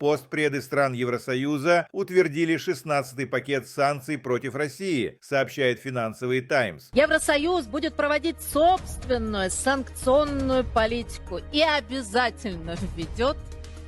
Постпреды стран Евросоюза утвердили 16-й пакет санкций против России, сообщает финансовый Таймс. Евросоюз будет проводить собственную санкционную политику и обязательно введет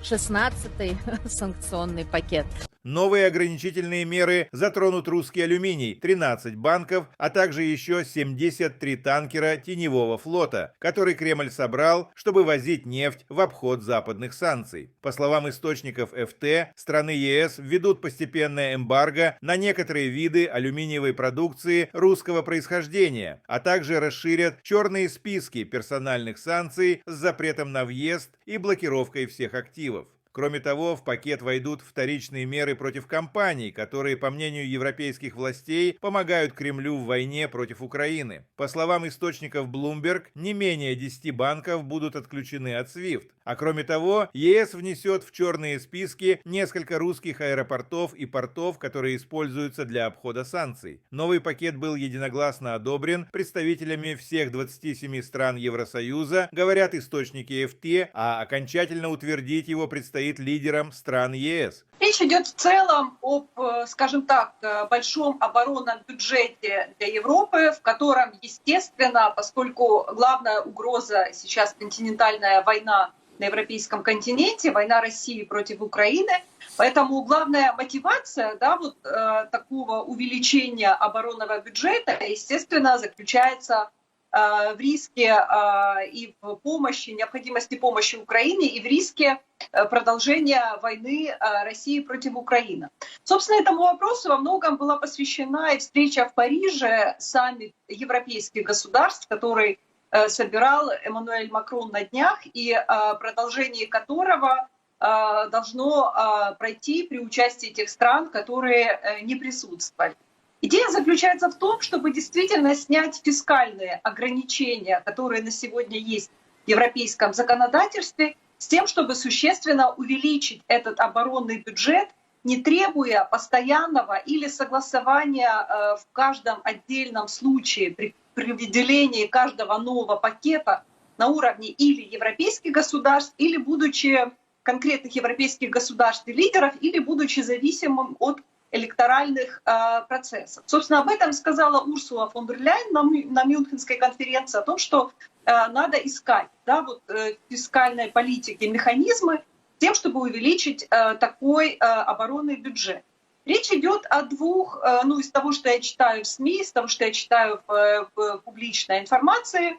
16-й санкционный пакет. Новые ограничительные меры затронут русский алюминий, 13 банков, а также еще 73 танкера теневого флота, который Кремль собрал, чтобы возить нефть в обход западных санкций. По словам источников ФТ, страны ЕС введут постепенное эмбарго на некоторые виды алюминиевой продукции русского происхождения, а также расширят черные списки персональных санкций с запретом на въезд и блокировкой всех активов. Кроме того, в пакет войдут вторичные меры против компаний, которые, по мнению европейских властей, помогают Кремлю в войне против Украины. По словам источников Bloomberg, не менее 10 банков будут отключены от SWIFT. А кроме того, ЕС внесет в черные списки несколько русских аэропортов и портов, которые используются для обхода санкций. Новый пакет был единогласно одобрен представителями всех 27 стран Евросоюза, говорят источники ФТ, а окончательно утвердить его предстоит лидерам стран ЕС. Речь идет в целом об, э, скажем так, э, большом оборонном бюджете для Европы, в котором, естественно, поскольку главная угроза сейчас континентальная война на европейском континенте, война России против Украины. Поэтому главная мотивация да, вот, э, такого увеличения оборонного бюджета, естественно, заключается в риске э, и в помощи, необходимости помощи Украине и в риске э, продолжения войны э, России против Украины. Собственно, этому вопросу во многом была посвящена и встреча в Париже, саммит европейских государств, который Э, собирал Эммануэль Макрон на днях, и э, продолжение которого э, должно пройти при участии тех стран, которые не присутствовали. Идея заключается в том, чтобы действительно снять фискальные ограничения, которые на сегодня есть в европейском законодательстве, с тем, чтобы существенно увеличить этот оборонный бюджет, не требуя постоянного или согласования в каждом отдельном случае при при выделении каждого нового пакета на уровне или европейских государств, или будучи конкретных европейских государств и лидеров, или будучи зависимым от электоральных э, процессов. Собственно, об этом сказала Урсула фон дер Ляйн на, на Мюнхенской конференции, о том, что э, надо искать да, вот, э, фискальной политики механизмы тем, чтобы увеличить э, такой э, оборонный бюджет. Речь идет о двух, э, ну, из того, что я читаю в СМИ, из того, что я читаю в, в публичной информации,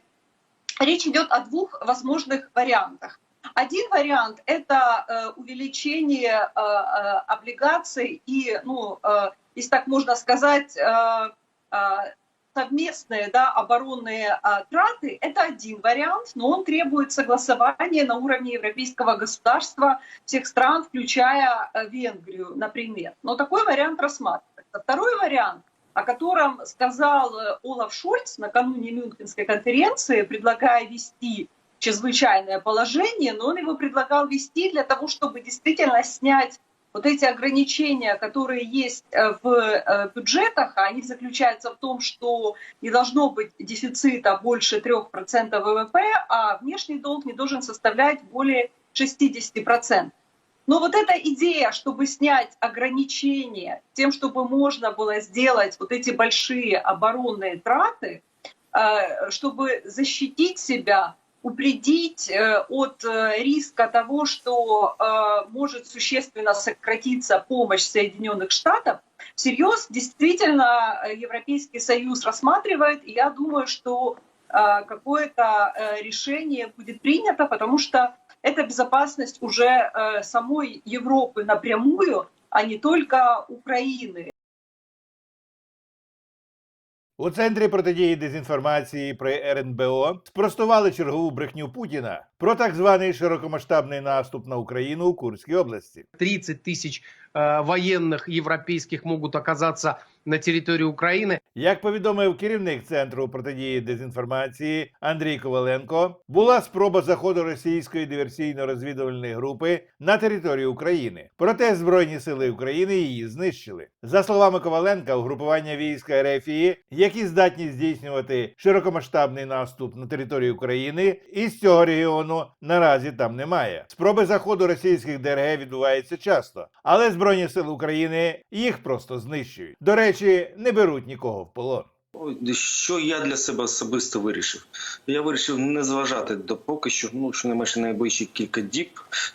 речь идет о двух возможных вариантах. Один вариант – это э, увеличение э, облигаций и, ну, если так можно сказать, совместные да, оборонные траты – это один вариант, но он требует согласования на уровне европейского государства всех стран, включая э, Венгрию, например. Но такой вариант рассматривается. Второй вариант, о котором сказал э, Олаф Шольц накануне Мюнхенской конференции, предлагая вести чрезвычайное положение, но он его предлагал вести для того, чтобы действительно снять вот эти ограничения, которые есть э, в э, бюджетах, они заключаются в том, что не должно быть дефицита больше 3% ВВП, а внешний долг не должен составлять более 60%. Но вот эта идея, чтобы снять ограничения тем, чтобы можно было сделать вот эти большие оборонные траты, э, чтобы защитить себя упредить э, от э, риска того, что э, может существенно сократиться помощь Соединенных Штатов, всерьез действительно Европейский Союз рассматривает, и я думаю, что какое-то решение будет принято, потому что это безопасность уже самой Европы напрямую, а не только Украины. У центрі протидії дезінформації при РНБО спростували чергову брехню Путіна Про так званий широкомасштабний наступ на Україну у Курській області. 30 тисяч э, военных европейских могут оказаться на території України. Як повідомив керівник центру протидії дезінформації Андрій Коваленко, була спроба заходу російської диверсійно-розвідувальної групи на територію України. Проте Збройні сили України її знищили. За словами Коваленка, угрупування війська Рефії, які здатні здійснювати широкомасштабний наступ на територію України, із цього регіону плану наразі там немає. Спроби заходу російських ДРГ відбуваються часто, але Збройні сили України їх просто знищують. До речі, не беруть нікого в полон. Що я для себе особисто вирішив? Я вирішив не зважати до поки що, ну що не менше найближчі кілька діб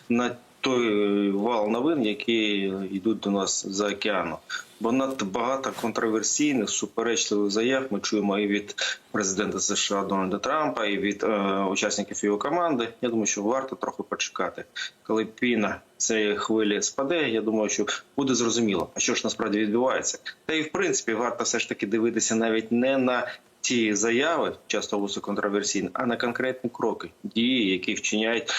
на той вал новин, які йдуть до нас за океану. Бо надто багато контроверсійних суперечливих заяв ми чуємо і від президента США Дональда Трампа, і від е, учасників його команди. Я думаю, що варто трохи почекати, коли піна цієї хвилі спаде. Я думаю, що буде зрозуміло, а що ж насправді відбувається. Та і в принципі варто все ж таки дивитися навіть не на ті заяви, часто високонтроверсійні, а на конкретні кроки, дії, які вчиняють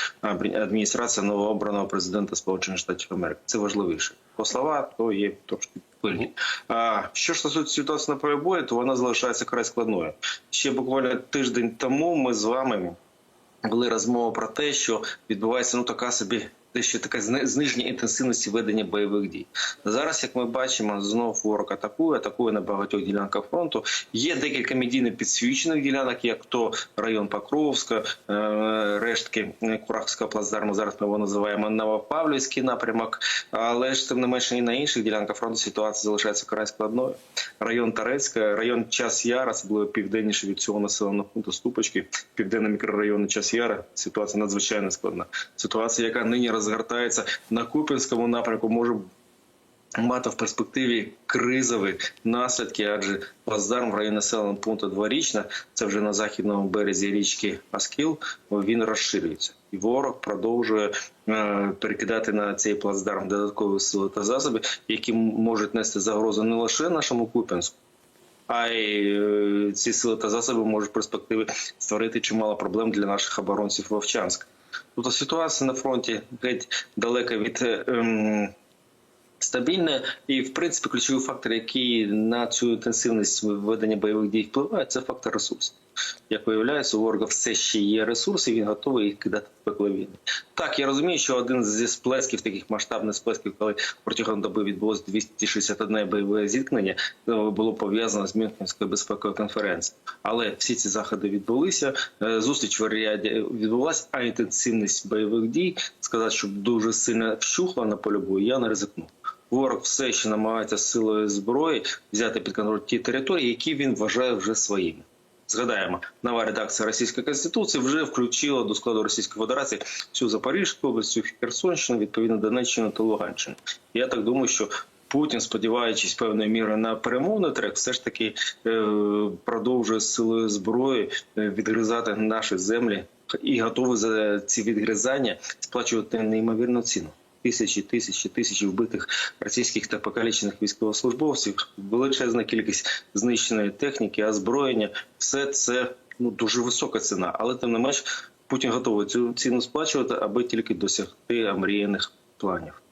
адміністрація новообраного президента Сполучених Штатів Америки. Це важливіше. По слова, то є трошки пильні. А що ж стосується ситуації на полі бою, то вона залишається край складною. Ще буквально тиждень тому ми з вами були розмова про те, що відбувається ну така собі. Те, що таке зниження інтенсивності ведення бойових дій зараз, як ми бачимо, знов ворог атакує, атакує на багатьох ділянках фронту. Є декілька медійно підсвічених ділянок, як то район Покровська, е, рештки Курахського плацдарму. Зараз ми його називаємо Новопавлівський напрямок. Але ж тим не менше і на інших ділянках фронту ситуація залишається край складною. Район Тарецька, район Час Яра, особливо південніше від цього населеного пункту Ступочки, південний мікрорайон Час Яра. Ситуація надзвичайно складна. Ситуація, яка нині розгортається на Купінському напрямку, може мати в перспективі кризові наслідки, адже плацдарм в районі населеного пункту Дворічна, це вже на західному березі річки Аскіл, він розширюється. І ворог продовжує е, перекидати на цей плацдарм додаткові сили та засоби, які можуть нести загрозу не лише нашому Куп'янську, а й е, ці сили та засоби можуть в перспективі створити чимало проблем для наших оборонців Вовчанська. Тобто ситуація на фронті геть далека від е, ем, стабільне, і в принципі ключовий фактор, який на цю інтенсивність ведення бойових дій впливає, це фактор ресурсів. Як виявляється, у ворога все ще є ресурси, він готовий їх кидати в пекло війни. Так, я розумію, що один зі сплесків, таких масштабних сплесків, коли протягом доби відбулося 261 бойове зіткнення, е, було пов'язано з Мюнхенською безпековою конференцією. Але всі ці заходи відбулися. е, Зустріч в Ріаді відбулася, а інтенсивність бойових дій сказати, щоб дуже сильно вщухла на полі бою, я не ризикну. Ворог все ще намагається силою зброї взяти під контроль ті території, які він вважає вже своїми. Згадаємо, нова редакція Російської конституції вже включила до складу Російської Федерації всю Запорізьку область, всю Херсонщину, відповідно Донеччину та Луганщину. Я так думаю, що Путін, сподіваючись певною мірою на перемовний трек, все ж таки е, продовжує силою зброї е, відгризати наші землі і готовий за ці відгризання сплачувати неймовірну ціну. Тисячі, тисячі, тисячі вбитих російських та покалічених військовослужбовців, величезна кількість знищеної техніки, озброєння все це ну дуже висока ціна. Але тим не менш Путін готовий цю ціну сплачувати, аби тільки досягти мріяних планів.